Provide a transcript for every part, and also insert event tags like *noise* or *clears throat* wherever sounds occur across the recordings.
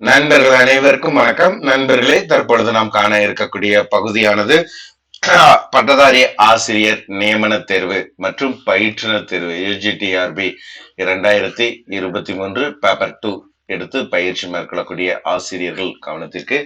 நண்பர்கள் அனைவருக்கும் வணக்கம். நண்பர்களே தற்பொழுது நாம் காண இருக்கக்கூடிய பகுதியானது பட்டதாரி ஆசிரியர் நியமன தேர்வு மற்றும் பயிற்றுனர் தேர்வு யூஜிடிஆர்பி இரண்டாயிரத்தி இருபத்தி மூன்று பேப்பர் டூ எடுத்து பயிற்சி மேற்கொள்ளக்கூடிய ஆசிரியர்கள் கவனத்திற்கு.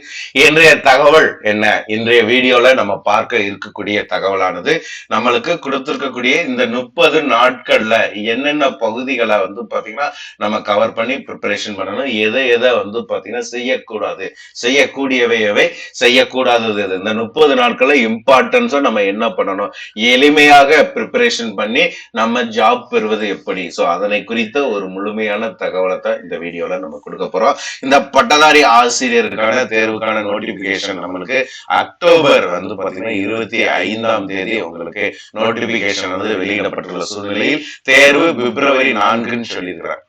இன்றைய தகவல் என்ன? இன்றைய வீடியோல நம்ம பார்க்க இருக்கக்கூடிய தகவலானது நம்மளுக்கு கொடுத்திருக்கக்கூடிய இந்த முப்பது நாட்கள்ல என்னென்ன பகுதிகளை வந்து பாத்தீங்கன்னா நம்ம கவர் பண்ணி ப்ரிப்பரேஷன் பண்ணணும். எதை எதை வந்து பாத்தீங்கன்னா செய்யக்கூடாது. செய்யக்கூடியவையவை செய்யக்கூடாதது. எது இந்த முப்பது நாட்கள்ல இம்பார்ட்டன்ஸும் நம்ம என்ன பண்ணணும்? எளிமையாக ப்ரிப்பரேஷன் பண்ணி நம்ம ஜாப் பெறுவது எப்படி? ஸோ அதனை குறித்த ஒரு முழுமையான தகவலை தான் இந்த வீடியோல நம்ம கொடுக்க போறோம். இந்த பட்டதாரி ஆசிரியருக்கான தேர்வுக்கான நோட்டிபிகேஷன் நம்மளுக்கு அக்டோபர் வந்து பாத்தீங்கன்னா இருபத்தி ஐந்தாம் தேதி உங்களுக்கு நோட்டிபிகேஷன் வந்து வெளியிடப்பட்டுள்ள சூழ்நிலையில் தேர்வு பிப்ரவரி நான்குன்னு சொல்லியிருக்கிறார்.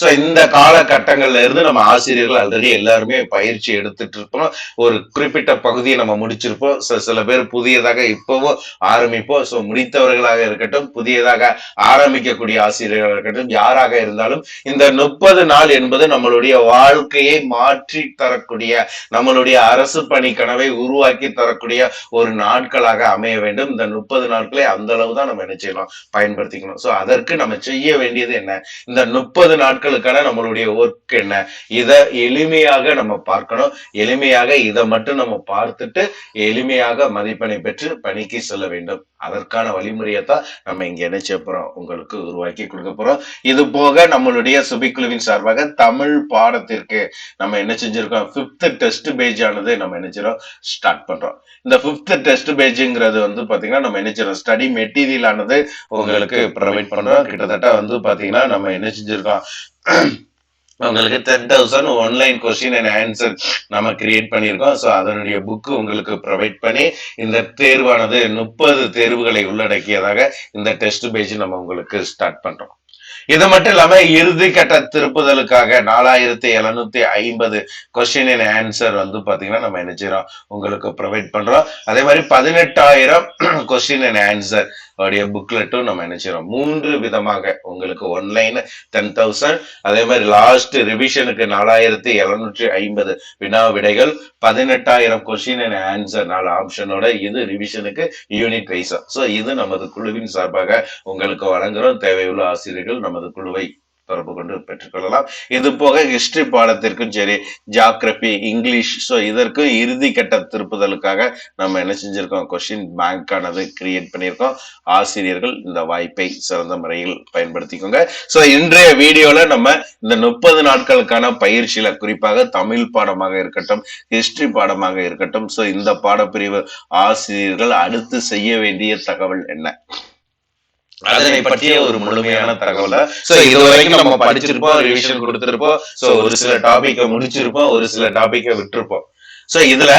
ஸோ இந்த காலகட்டங்கள்ல இருந்து நம்ம ஆசிரியர்கள் ஆல்ரெடி எல்லாருமே பயிற்சி எடுத்துட்டு இருப்போம் ஒரு குறிப்பிட்ட பகுதியை நம்ம முடிச்சிருப்போம். சில பேர் புதியதாக இப்போவோ ஆரம்பிப்போம். ஸோ முடித்தவர்களாக இருக்கட்டும் புதியதாக ஆரம்பிக்கக்கூடிய ஆசிரியர்களாக இருக்கட்டும் யாராக இருந்தாலும் இந்த முப்பது நாள் என்பது நம்மளுடைய வாழ்க்கையை மாற்றி தரக்கூடிய நம்மளுடைய அரசு பணி கனவை உருவாக்கி தரக்கூடிய ஒரு நாட்களாக அமைய வேண்டும். இந்த முப்பது நாட்களை அந்த அளவு தான் நம்ம என்ன செய்யணும்? பயன்படுத்திக்கணும். சோ அதற்கு நம்ம செய்ய வேண்டியது என்ன? இந்த முப்பது நாட்கள் நாட்களுக்கான நம்மளுடைய ஒர்க் என்ன? இதை எளிமையாக நம்ம பார்க்கணும். எளிமையாக இதை மட்டும் நம்ம பார்த்துட்டு எளிமையாக மதிப்பெண்ணை பெற்று பணிக்கு செல்ல வேண்டும். அதற்கான வழிமுறையை தான் நம்ம இங்க என்ன போறோம்? உங்களுக்கு உருவாக்கி கொடுக்க போறோம். இது போக நம்மளுடைய சுபிக்குழுவின் சார்பாக தமிழ் பாடத்திற்கு நம்ம என்ன செஞ்சிருக்கோம்? பிப்த் டெஸ்ட் பேஜ் ஆனது நம்ம என்ன ஸ்டார்ட் பண்றோம். இந்த பிப்த் டெஸ்ட் பேஜுங்கிறது வந்து பாத்தீங்கன்னா நம்ம என்ன செய்யறோம்? ஸ்டடி மெட்டீரியல் ஆனது உங்களுக்கு ப்ரொவைட் பண்றோம். கிட்டத்தட்ட வந்து பாத்தீங்கன்னா நம்ம என்ன செஞ்சிருக்கோம்? உங்களுக்கு ten thousand online question and answer நம்ம கிரியேட் பண்ணியிருக்கோம். ஸோ அதனுடைய புக்கு உங்களுக்கு ப்ரொவைட் பண்ணி இந்த தேர்வானது முப்பது தேர்வுகளை உள்ளடக்கியதாக இந்த டெஸ்ட் பேஜ் நம்ம உங்களுக்கு ஸ்டார்ட் பண்ணுறோம் இது மட்டும் இல்லாம இறுதி கட்ட திருப்புதலுக்காக நாலாயிரத்தி எழுநூத்தி ஐம்பது கொஸ்டின் அண்ட் ஆன்சர் வந்து பாத்தீங்கன்னா நம்ம என்ன செய்யறோம் உங்களுக்கு ப்ரொவைட் பண்றோம். அதே மாதிரி பதினெட்டாயிரம் *clears throat* கொஸ்டின் அண்ட் ஆன்சர் உடைய புக்லெட்டும் நம்ம என்ன செய்யறோம் மூன்று விதமாக உங்களுக்கு ஒன்லைன் டென் தௌசண்ட் அதே மாதிரி லாஸ்ட் ரிவிஷனுக்கு நாலாயிரத்தி எழுநூற்றி ஐம்பது வினா விடைகள் பதினெட்டாயிரம் கொஸ்டின் அண்ட் ஆன்சர் நாலு ஆப்ஷனோட இது ரிவிஷனுக்கு யூனிட் வைஸா ஸோ இது நமது குழுவின் சார்பாக உங்களுக்கு வழங்குறோம். தேவையுள்ள ஆசிரியர்கள் நமது குழுவை தொடர்பு கொண்டு பெற்றுக்கொள்ளலாம். இது போக ஹிஸ்டரி பாடத்திற்கும் சரி ஜாகிரபி இங்கிலீஷ் ஸோ இதற்கு இறுதி கட்ட திருப்புதலுக்காக நம்ம என்ன செஞ்சிருக்கோம்? கொஸ்டின் பேங்க் ஆனது கிரியேட் பண்ணியிருக்கோம். ஆசிரியர்கள் இந்த வாய்ப்பை சிறந்த முறையில் பயன்படுத்திக்கோங்க. ஸோ இன்றைய வீடியோல நம்ம இந்த முப்பது நாட்களுக்கான பயிற்சியில குறிப்பாக தமிழ் பாடமாக இருக்கட்டும் ஹிஸ்டரி பாடமாக இருக்கட்டும் ஸோ இந்த பாடப்பிரிவு ஆசிரியர்கள் அடுத்து செய்ய வேண்டிய தகவல் என்ன? அதனை பற்றிய ஒரு முழுமையான தகவலை. சோ இது வரைக்கும் நம்ம படிச்சிருப்போம் ரிவிஷன் கொடுத்திருப்போம். சோ ஒரு சில டாபிக்க முடிச்சிருப்போம் ஒரு சில டாபிக்க விட்டுருப்போம். சோ இதுல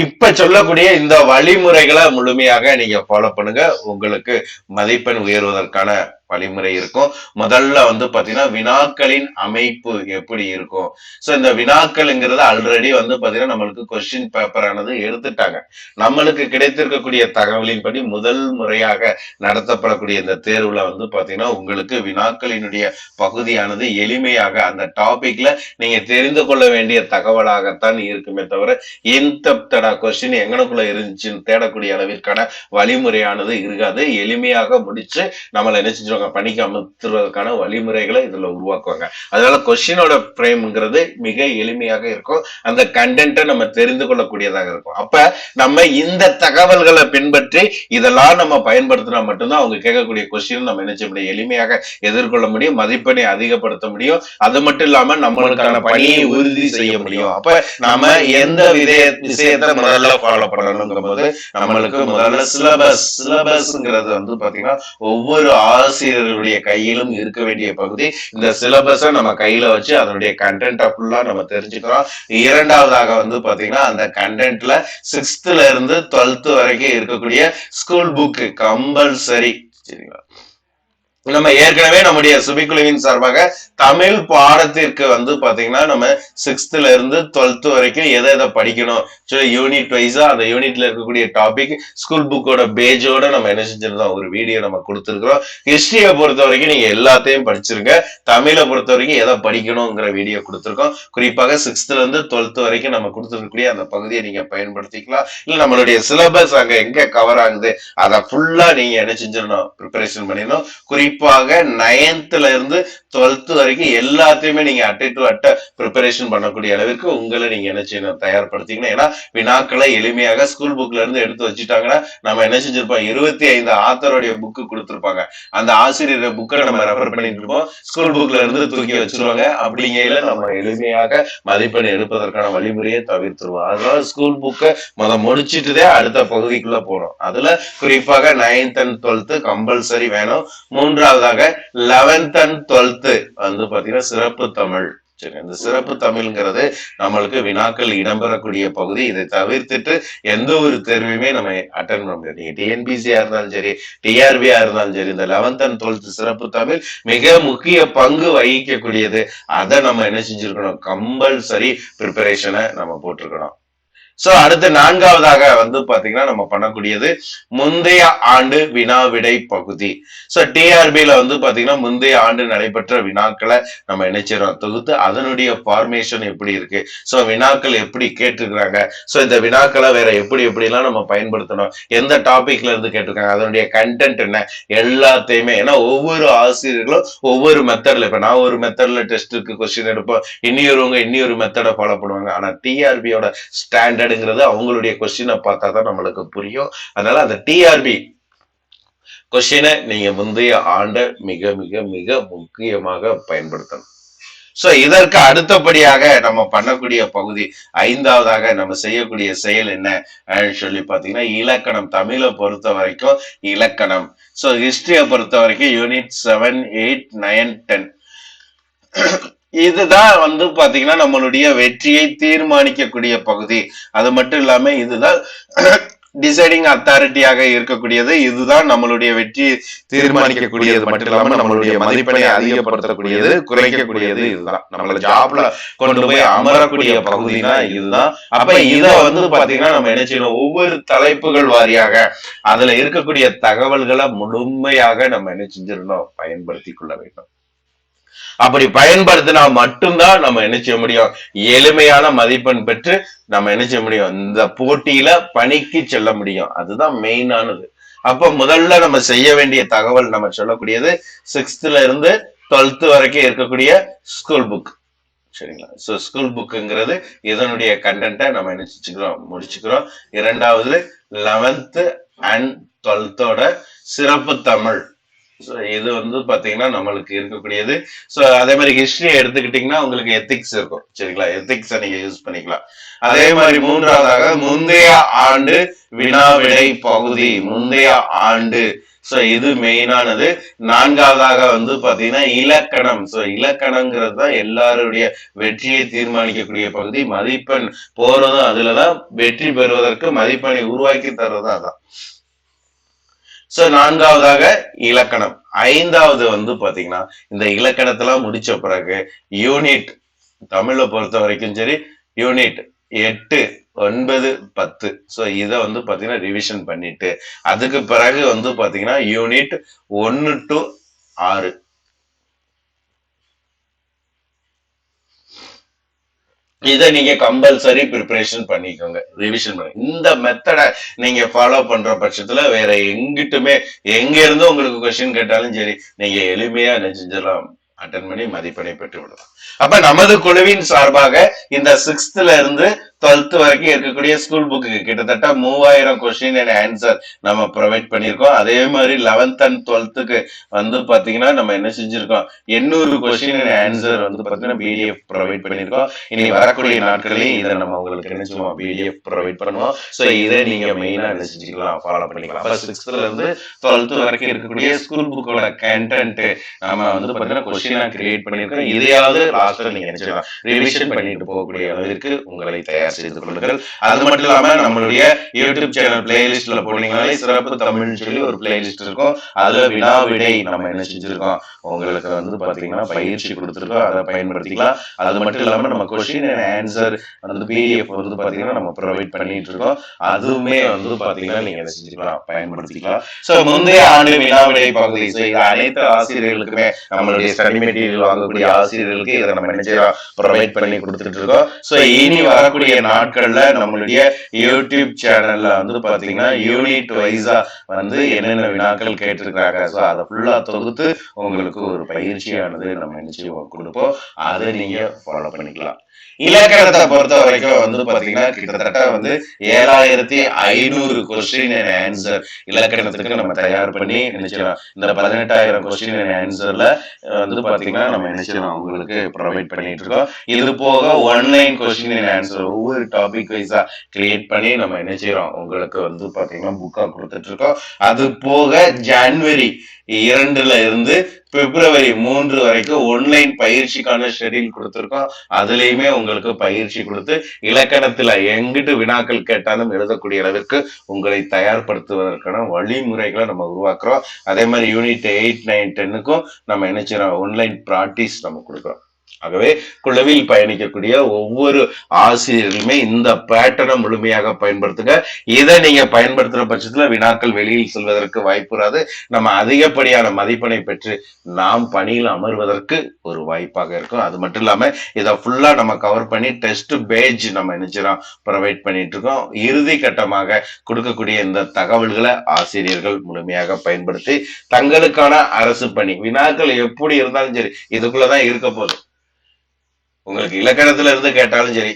இப்ப சொல்லக்கூடிய இந்த வழிமுறைகளை முழுமையாக நீங்க ஃபாலோ பண்ணுங்க. உங்களுக்கு மதிப்பெண் உயர்வதற்கான வழிமுறை இருக்கும் முதல்ல வந்து பாத்தீங்கன்னா வினாக்களின் அமைப்பு எப்படி இருக்கும் சோ இந்த வினாக்கள்ங்கிறது ஆல்ரெடி வந்து பாத்தீங்கன்னா நம்மளுக்கு கொஸ்டின் பேப்பர் ஆனது எடுத்துட்டாங்க. நம்மளுக்கு கிடைத்திருக்கக்கூடிய தகவலின்படி முதல் முறையாக நடத்தப்படக்கூடிய இந்த தேர்வுல வந்து பாத்தீங்கன்னா உங்களுக்கு வினாக்களினுடைய பகுதியானது எளிமையாக அந்த டாபிக்ல நீங்க தெரிந்து கொள்ள வேண்டிய தகவலாகத்தான் இருக்குமே தவிர இன்டெப்டடா கொஸ்டின் எங்கனக்குள்ள இருந்துச்சுன்னு தேடக்கூடிய அளவிற்கான வழிமுறையானது இருக்காது. எளிமையாக முடிச்சு நம்மளை என்ன செஞ்சிருவாங்க? பணிக்கு அமர்த்துவதற்கான வழிமுறைகளை இதுல உருவாக்குவாங்க. அதனால கொஸ்டினோட பிரேம்ங்கிறது மிக எளிமையாக இருக்கும். அந்த கண்டென்ட்டை நம்ம தெரிந்து கொள்ளக்கூடியதாக இருக்கும். அப்ப நம்ம இந்த தகவல்களை பின்பற்றி இதெல்லாம் நம்ம பயன்படுத்தினா மட்டும்தான் அவங்க கேட்கக்கூடிய கொஸ்டின் நம்ம செய்ய முடியும்? எளிமையாக எதிர்கொள்ள முடியும் மதிப்பெண்ணை அதிகப்படுத்த முடியும். அது மட்டும் இல்லாம நம்மளுக்கான பணியை உறுதி செய்ய முடியும். அப்ப நாம எந்த வித விஷயத்த முதல்ல ஃபாலோ பண்ணணுங்கிற போது நம்மளுக்கு முதல்ல சிலபஸ் சிலபஸ்ங்கிறது வந்து பாத்தீங்கன்னா ஒவ்வொரு ஆசிரியர் ஆசிரியர்களுடைய கையிலும் இருக்க வேண்டிய பகுதி இந்த சிலபஸை நம்ம கையில வச்சு அதனுடைய கண்டென்ட்டை ஃபுல்லா நம்ம தெரிஞ்சுக்கிறோம். இரண்டாவதாக வந்து பாத்தீங்கன்னா அந்த கண்டென்ட்ல சிக்ஸ்த்ல இருந்து டுவெல்த் வரைக்கும் இருக்கக்கூடிய ஸ்கூல் புக் கம்பல்சரி சரிங்களா? நம்ம ஏற்கனவே நம்முடைய சுபிக்குழுவின் சார்பாக தமிழ் பாடத்திற்கு வந்து பாத்தீங்கன்னா நம்ம சிக்ஸ்த்துல இருந்து டுவெல்த் வரைக்கும் எதை எதை படிக்கணும்? யூனிட் வைஸா அந்த யூனிட்ல இருக்கக்கூடிய டாபிக் ஸ்கூல் புக்கோட பேஜோட நம்ம என்ன செஞ்சிருந்தோம்? ஒரு வீடியோ நம்ம கொடுத்துருக்கிறோம். ஹிஸ்டரியை பொறுத்த வரைக்கும் நீங்க எல்லாத்தையும் படிச்சிருங்க. தமிழை பொறுத்த வரைக்கும் எதை படிக்கணுங்கிற வீடியோ கொடுத்துருக்கோம். குறிப்பாக சிக்ஸ்த்ல இருந்து டுவெல்த் வரைக்கும் நம்ம கொடுத்துருக்கக்கூடிய அந்த பகுதியை நீங்க பயன்படுத்திக்கலாம். இல்ல நம்மளுடைய சிலபஸ் அங்க எங்க கவர் ஆகுது அதை ஃபுல்லா நீங்க என்ன செஞ்சிடணும்? ப்ரிப்பரேஷன் பண்ணிடணும். குறிப்பாக குறிப்பாக நைன்த்ல இருந்து டுவெல்த் வரைக்கும் எல்லாத்தையுமே நீங்க அட்டை டு அட்டை ப்ரிப்பரேஷன் பண்ணக்கூடிய அளவிற்கு உங்களை நீங்க என்ன செய்யணும் தயார்படுத்திங்கன்னா ஏன்னா வினாக்களை எளிமையாக ஸ்கூல் புக்ல இருந்து எடுத்து வச்சுட்டாங்கன்னா நம்ம என்ன செஞ்சிருப்போம்? இருபத்தி ஐந்து ஆத்தருடைய புக்கு கொடுத்துருப்பாங்க. அந்த ஆசிரியர் புக்கை நம்ம ரெஃபர் பண்ணிட்டு இருப்போம். ஸ்கூல் புக்ல இருந்து தூக்கி வச்சிருவாங்க. அப்படிங்கையில நம்ம எளிமையாக மதிப்பெண் எடுப்பதற்கான வழிமுறையை தவிர்த்துருவோம். அதனால ஸ்கூல் புக்கை முத முடிச்சிட்டுதே அடுத்த பகுதிக்குள்ள போறோம். அதுல குறிப்பாக நைன்த் அண்ட் டுவெல்த் கம்பல்சரி வேணும். மூன்று மூன்றாவதாக லெவன்த் அண்ட் டுவெல்த்து வந்து பாத்தீங்கன்னா சிறப்பு தமிழ். சரி இந்த சிறப்பு தமிழ்ங்கிறது நம்மளுக்கு வினாக்கள் இடம்பெறக்கூடிய பகுதி. இதை தவிர்த்துட்டு எந்த ஒரு தேர்வையுமே நம்ம அட்டன் பண்ண முடியாது. நீங்க டிஎன்பிசியா இருந்தாலும் சரி டிஆர்பியா இருந்தாலும் சரி இந்த லெவன்த் அண்ட் டுவெல்த் சிறப்பு தமிழ் மிக முக்கிய பங்கு வகிக்கக்கூடியது. அதை நம்ம என்ன செஞ்சிருக்கணும்? கம்பல்சரி ப்ரிப்பரேஷனை நம்ம போட்டிருக்கணும். சோ அடுத்து நான்காவதாக வந்து பாத்தீங்கன்னா நம்ம பண்ணக்கூடியது முந்தைய ஆண்டு வினா விடை பகுதி. சோ டிஆர்பில வந்து பாத்தீங்கன்னா முந்தைய ஆண்டு நடைபெற்ற வினாக்களை நம்ம நினைச்சிடறோம் தொகுத்து அதனுடைய ஃபார்மேஷன் எப்படி இருக்கு? சோ வினாக்கள் எப்படி கேட்டிருக்கிறாங்க? சோ இந்த வினாக்களை வேற எப்படி எப்படி எல்லாம் நம்ம பயன்படுத்தணும்? எந்த டாபிக்ல இருந்து கேட்டிருக்காங்க? அதனுடைய கண்டென்ட் என்ன? எல்லாத்தையுமே ஏன்னா ஒவ்வொரு ஆசிரியர்களும் ஒவ்வொரு மெத்தட்ல இப்ப நான் ஒரு மெத்தட்ல டெஸ்ட்டுக்கு கொஸ்டின் எடுப்போம். இன்னொருவங்க இன்னொரு மெத்தடை ஃபாலோ பண்ணுவாங்க. ஆனா டிஆர்பியோட ஸ்டாண்டர்டுங்கிறது அவங்களுடைய கொஸ்டினை பார்த்தா தான் நம்மளுக்கு புரியும். அதனால அந்த டிஆர்பி கொஸ்டினை நீங்க முந்தைய ஆண்ட மிக மிக மிக முக்கியமாக பயன்படுத்தணும். சோ இதற்கு அடுத்தபடியாக நம்ம பண்ணக்கூடிய பகுதி ஐந்தாவதாக நம்ம செய்யக்கூடிய செயல் என்ன? சொல்லி பாத்தீங்கன்னா இலக்கணம். தமிழை பொறுத்த வரைக்கும் இலக்கணம். சோ ஹிஸ்டரியை பொறுத்த வரைக்கும் unit seven eight nine ten இதுதான் வந்து பாத்தீங்கன்னா நம்மளுடைய வெற்றியை தீர்மானிக்கக்கூடிய பகுதி. அது மட்டும் இல்லாம இதுதான் டிசைடிங் அத்தாரிட்டியாக இருக்கக்கூடியது. இதுதான் நம்மளுடைய வெற்றி தீர்மானிக்கக்கூடியது. மட்டும் இல்லாம நம்மளுடைய மதிப்பெண்ணை அதிகப்படுத்தக்கூடியது குறைக்கக்கூடியது இதுதான். நம்மள ஜாப்ல கொண்டு போய் அமரக்கூடிய பகுதினா இதுதான். அப்ப இத வந்து பாத்தீங்கன்னா நம்ம என்ன செய்யணும்? ஒவ்வொரு தலைப்புகள் வாரியாக அதுல இருக்கக்கூடிய தகவல்களை முழுமையாக நம்ம என்ன செஞ்சிடணும்? பயன்படுத்தி கொள்ள வேண்டும். அப்படி பயன்படுத்தினா மட்டும்தான் நம்ம என்ன செய்ய முடியும்? எளிமையான மதிப்பெண் பெற்று நம்ம என்ன செய்ய முடியும்? இந்த போட்டியில பணிக்கு செல்ல முடியும். அதுதான் மெயினானது அப்ப முதல்ல நம்ம செய்ய வேண்டிய தகவல் நம்ம சொல்லக்கூடியது சிக்ஸ்த்ல இருந்து டுவெல்த் வரைக்கும் இருக்கக்கூடிய ஸ்கூல் புக் சரிங்களா? ஸோ ஸ்கூல் புக்குங்கிறது இதனுடைய கண்டென்ட்டை நம்ம என்ன செஞ்சுக்கிறோம்? முடிச்சுக்கிறோம். இரண்டாவது லெவன்த்து அண்ட் டுவெல்த்தோட சிறப்பு தமிழ். ஸோ இது வந்து பாத்தீங்கன்னா நம்மளுக்கு இருக்கக்கூடியது. ஸோ அதே மாதிரி ஹிஸ்டரி எடுத்துக்கிட்டீங்கன்னா உங்களுக்கு எத்திக்ஸ் இருக்கும். சரிங்களா? எத்திக்ஸை நீங்கள் யூஸ் பண்ணிக்கலாம். அதே மாதிரி மூன்றாவதாக முந்தைய ஆண்டு வினாவிடை பகுதி. முந்தைய ஆண்டு. சோ இது மெயினானது நான்காவதாக வந்து பாத்தீங்கன்னா இலக்கணம். சோ இலக்கணங்கிறது தான் எல்லாருடைய வெற்றியை தீர்மானிக்கக்கூடிய பகுதி. மதிப்பெண் போறதும் அதுலதான் வெற்றி பெறுவதற்கு மதிப்பெண்ணை உருவாக்கி தர்றதும் அதான். சோ நான்காவதாக இலக்கணம். ஐந்தாவது வந்து பாத்தீங்கன்னா இந்த இலக்கணத்தெல்லாம் முடிச்ச பிறகு யூனிட் தமிழை பொறுத்த வரைக்கும் சரி யூனிட் எட்டு ஒன்பது பத்து. ஸோ இதை வந்து பார்த்தீங்கன்னா ரிவிஷன் பண்ணிட்டு அதுக்கு பிறகு வந்து பார்த்தீங்கன்னா யூனிட் ஒன்று டு ஆறு. இதை நீங்க கம்பல்சரி ப்ரிப்பரேஷன் பண்ணிக்கோங்க ரிவிஷன் பண்ணி. இந்த மெத்தடை நீங்க ஃபாலோ பண்ற பட்சத்துல வேற எங்கிட்டுமே எங்க இருந்து உங்களுக்கு கொஸ்டின் கேட்டாலும் சரி நீங்க எளிமையா என்ன செஞ்சிடலாம் அட்டன் பண்ணி மதிப்பெண்ணை பெற்று விடலாம் அப்ப நமது குழுவின் சார்பாக இந்த சிக்ஸ்த்ல இருந்து டுவெல்த் வரைக்கும் இருக்கக்கூடிய ஸ்கூல் புக்கு கிட்டத்தட்ட மூவாயிரம் கொஸ்டின் அண்ட் ஆன்சர் நம்ம ப்ரொவைட் பண்ணியிருக்கோம். அதே மாதிரி லெவன்த் அண்ட் டுவெல்த்துக்கு வந்து பார்த்தீங்கன்னா நம்ம என்ன செஞ்சிருக்கோம்? எண்ணூறு கொஸ்டின் அண்ட் ஆன்சர் வந்து பார்த்தீங்கன்னா பிடிஎஃப் ப்ரொவைட் பண்ணியிருக்கோம். இனி வரக்கூடிய நாட்களையும் இதை நம்ம உங்களுக்கு என்ன சொல்லுவோம்? பிடிஎஃப் ப்ரொவைட் பண்ணுவோம். ஸோ இதை நீங்க மெயினாக என்ன செஞ்சுக்கலாம்? ஃபாலோ பண்ணிக்கலாம். அப்போ சிக்ஸ்த்துல இருந்து டுவெல்த் வரைக்கும் இருக்கக்கூடிய ஸ்கூல் புக்கோட கண்டென்ட் நம்ம வந்து பாத்தீங்கன்னா கொஸ்டினாக கிரியேட் பண்ணியிருக்கோம். இதையாவது லாஸ்ட்டில் நீங்க என்ன செய்யலாம்? ரிவிஷன் பண்ணிட்டு போகக்கூடிய அளவிற்கு உங்களை தயார் தயார் செய்து கொள்ளுங்கள். அது மட்டும் இல்லாம நம்மளுடைய யூடியூப் சேனல் பிளேலிஸ்ட்ல போனீங்கனாலே சிறப்பு தமிழ்னு சொல்லி ஒரு பிளேலிஸ்ட் இருக்கும். அதுல வினா விடை நம்ம என்ன செஞ்சிருக்கோம்? உங்களுக்கு வந்து பாத்தீங்கன்னா பயிற்சி கொடுத்துருக்கோம். அதை பயன்படுத்திக்கலாம். அது மட்டும் இல்லாம நம்ம கொஸ்டின் அண்ட் ஆன்சர் அந்த பிடிஎஃப் வந்து பாத்தீங்கன்னா நம்ம ப்ரொவைட் பண்ணிட்டு இருக்கோம். அதுவுமே வந்து பாத்தீங்கன்னா நீங்க என்ன செஞ்சுக்கலாம்? பயன்படுத்திக்கலாம். சோ முந்தைய ஆண்டு வினா விடை பகுதி So, அனைத்து ஆசிரியர்களுக்குமே நம்மளுடைய ஸ்டடி மெட்டீரியல் வாங்கக்கூடிய ஆசிரியர்களுக்கு இதை நம்ம என்ன செய்யலாம் ப்ரொவைட் பண்ணி கொடுத்துட்டு இருக்கோம். சோ இனி வரக்கூடிய நாட்கள்ல நம்மளுடைய யூடியூப் சேனல்ல வந்து பாத்தீங்கன்னா யூனிட் வைஸா வந்து என்னென்ன வினாக்கள் கேட்டிருக்கிறாங்க. ஸோ அதை ஃபுல்லா தொகுத்து உங்களுக்கு ஒரு பயிற்சியானது நம்ம என்ன கொடுப்போம். அதை நீங்க ஃபாலோ பண்ணிக்கலாம். இலக்கணத்தை பொறுத்த வரைக்கும் வந்து பாத்தீங்கன்னா கிட்டத்தட்ட வந்து ஏழாயிரத்தி ஐநூறு கொஸ்டின் அண்ட் ஆன்சர் இலக்கணத்துக்கு நம்ம தயார் பண்ணி நினைச்சிடலாம் இந்த பதினெட்டாயிரம் கொஸ்டின் அண்ட் ஆன்சர்ல வந்து பாத்தீங்கன்னா நம்ம நினைச்சிடலாம் உங்களுக்கு ப்ரொவைட் பண்ணிட்டு இருக்கோம். இது போக ஒன்லைன் கொஸ்டின் அண்ட் ஆன்சர் ஒவ்வொரு டாபிக் வைஸா கிரியேட் பண்ணி நம்ம என்ன செய்யறோம் உங்களுக்கு வந்து பாத்தீங்கன்னா புக்கா கொடுத்துட்டு இருக்கோம். அது போக ஜான்வரி இரண்டுல இருந்து பிப்ரவரி மூன்று வரைக்கும் ஒன்லைன் பயிற்சிக்கான ஷெடியூல் கொடுத்துருக்கோம். அதுலயுமே உங்களுக்கு பயிற்சி கொடுத்து இலக்கணத்துல எங்கிட்டு வினாக்கள் கேட்டாலும் எழுதக்கூடிய அளவிற்கு உங்களை தயார்படுத்துவதற்கான வழிமுறைகளை நம்ம உருவாக்குறோம். அதே மாதிரி யூனிட் எயிட் நைன் டென்னுக்கும் நம்ம என்ன செய்யறோம் ஒன்லைன் ப்ராக்டிஸ் நம்ம கொடுக்குறோம். ஆகவே குழுவில் பயணிக்கக்கூடிய ஒவ்வொரு ஆசிரியர்களுமே இந்த பேட்டர்னை முழுமையாக பயன்படுத்துங்க. இதை நீங்க பயன்படுத்துற பட்சத்துல வினாக்கள் வெளியில் செல்வதற்கு வாய்ப்புறாது நம்ம அதிகப்படியான மதிப்பெண்ணை பெற்று நாம் பணியில் அமர்வதற்கு ஒரு வாய்ப்பாக இருக்கும். அது மட்டும் இல்லாம இதை ஃபுல்லா நம்ம கவர் பண்ணி டெஸ்ட் பேஜ் நம்ம நினைச்சிடோம் ப்ரொவைட் பண்ணிட்டு இருக்கோம். இறுதி கட்டமாக கொடுக்கக்கூடிய இந்த தகவல்களை ஆசிரியர்கள் முழுமையாக பயன்படுத்தி தங்களுக்கான அரசு பணி. வினாக்கள் எப்படி இருந்தாலும் சரி இதுக்குள்ளதான் இருக்க போகுது. உங்களுக்கு இலக்கணத்துல இருந்து கேட்டாலும் சரி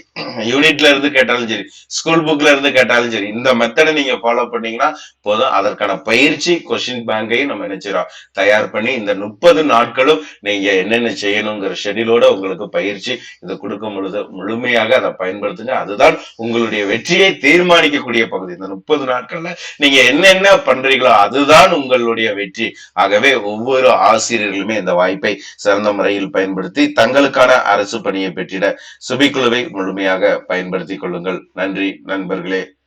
யூனிட்ல இருந்து கேட்டாலும் சரி ஸ்கூல் புக்ல இருந்து கேட்டாலும் சரி இந்த மெத்தடை நீங்க ஃபாலோ பண்ணீங்கன்னா போதும். அதற்கான பயிற்சி கொஸ்டின் பேங்கையும் நம்ம நினைச்சிடோம் தயார் பண்ணி இந்த முப்பது நாட்களும் நீங்க என்னென்ன செய்யணுங்கிற ஷெடியூலோட உங்களுக்கு பயிற்சி இதை கொடுக்கும் பொழுது முழுமையாக அதை பயன்படுத்துங்க. அதுதான் உங்களுடைய வெற்றியை தீர்மானிக்கக்கூடிய பகுதி. இந்த முப்பது நாட்கள்ல நீங்க என்னென்ன பண்றீங்களோ அதுதான் உங்களுடைய வெற்றி. ஆகவே ஒவ்வொரு ஆசிரியர்களுமே இந்த வாய்ப்பை சிறந்த முறையில் பயன்படுத்தி தங்களுக்கான அரசு பணி பணியை பெற்றிட சுபிக்குழுவை முழுமையாக பயன்படுத்திக் கொள்ளுங்கள். நன்றி நண்பர்களே.